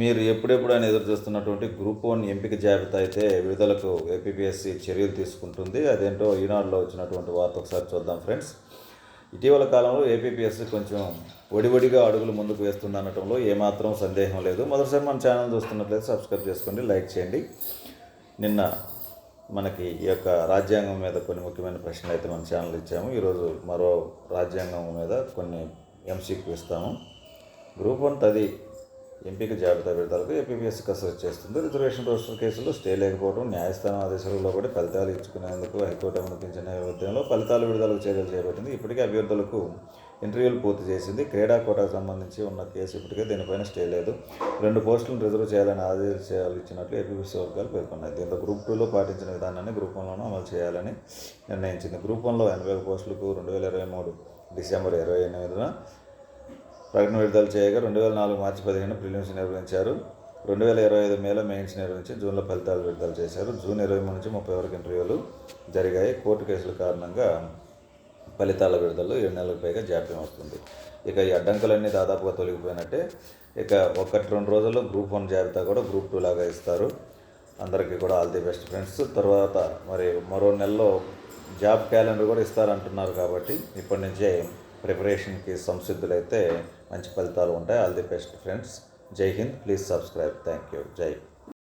మీరు ఎప్పుడెప్పుడు అని ఎదురు చూస్తున్నటువంటి గ్రూప్ వన్ ఎంపిక జాబితా అయితే విడుదలకు ఏపీపీఎస్సీ చర్యలు తీసుకుంటుంది. అదేంటో ఈనాడులో వచ్చినటువంటి వార్త ఒకసారి చూద్దాం ఫ్రెండ్స్. ఇటీవల కాలంలో ఏపీపీఎస్సీ కొంచెం ఒడివడిగా అడుగులు ముందుకు వేస్తుంది అనటంలో ఏమాత్రం సందేహం లేదు. మొదటిసారి మన ఛానల్ చూస్తున్నట్లయితే సబ్స్క్రైబ్ చేసుకోండి లైక్ చేయండి. నిన్న మనకి ఈ యొక్క రాజ్యాంగం మీద కొన్ని ముఖ్యమైన ప్రశ్నలు అయితే మన ఛానల్ ఇచ్చాము. ఈరోజు మరో రాజ్యాంగం మీద కొన్ని ఎంసీక్యూ ఇస్తాము. గ్రూప్ వన్ తది ఎంపిక జాబితా విడతలకు ఏపీఎస్సీ కసరత్తు చేస్తుంది. రిజర్వేషన్ రోస్టర్ కేసుల్లో స్టే లేకపోవడం న్యాయస్థానం ఆదేశాలు లోబడి ఫలితాలు ఇచ్చుకునేందుకు హైకోర్టు అనుమతించిన నేపథ్యంలో ఫలితాలు విడుదలకు చర్యలు చేపట్టింది. ఇప్పటికే అభ్యర్థులకు ఇంటర్వ్యూలు పూర్తి చేసింది. క్రీడా కోటాకు సంబంధించి ఉన్న కేసు ఇప్పటికే దీనిపైన స్టే లేదు. రెండు పోస్టులను రిజర్వ్ చేయాలని ఆదేశాలు ఇచ్చినట్లు ఏపీఎస్సీ వర్గాలు పేర్కొన్నాయి. దీంతో గ్రూప్ టూలో పాటించిన విధానాన్ని గ్రూప్ వన్లోనూ అమలు చేయాలని నిర్ణయించింది. గ్రూప్ వన్లో ఎనభై పోస్టులకు రెండు వేల ఇరవై మూడు డిసెంబర్ ఇరవై ఎనిమిదిన ప్రకటన విడుదల చేయగా రెండు వేల నాలుగు మార్చి పదిహేను ప్రిలిమ్స్ నిర్వహించారు. రెండు వేల ఇరవై ఐదు మేలో మెయిన్స్ నిర్వహించి జూన్లో ఫలితాలు విడుదల చేశారు. జూన్ ఇరవై మూడు నుంచి ముప్పై వరకు ఇంటర్వ్యూలు జరిగాయి. కోర్టు కేసుల కారణంగా ఫలితాల విడుదలలో ఏడు నెలలకు పైగా జాప్యం వస్తుంది. ఇక ఈ అడ్డంకులన్నీ దాదాపుగా తొలగిపోయినట్టే. ఇక ఒకటి రెండు రోజుల్లో గ్రూప్ వన్ జాబితా కూడా గ్రూప్ టూ లాగా ఇస్తారు. అందరికీ కూడా ఆల్ ది బెస్ట్ ఫ్రెండ్స్. తర్వాత మరి మరో నెలలో జాబ్ క్యాలెండర్ కూడా ఇస్తారంటున్నారు కాబట్టి ఇప్పటి నుంచే ప్రిపరేషన్కి సంసిద్ధులైతే మంచి ఫలితాలు ఉంటాయి. ఆల్ ది బెస్ట్ ఫ్రెండ్స్ జై Hind please subscribe thank you జై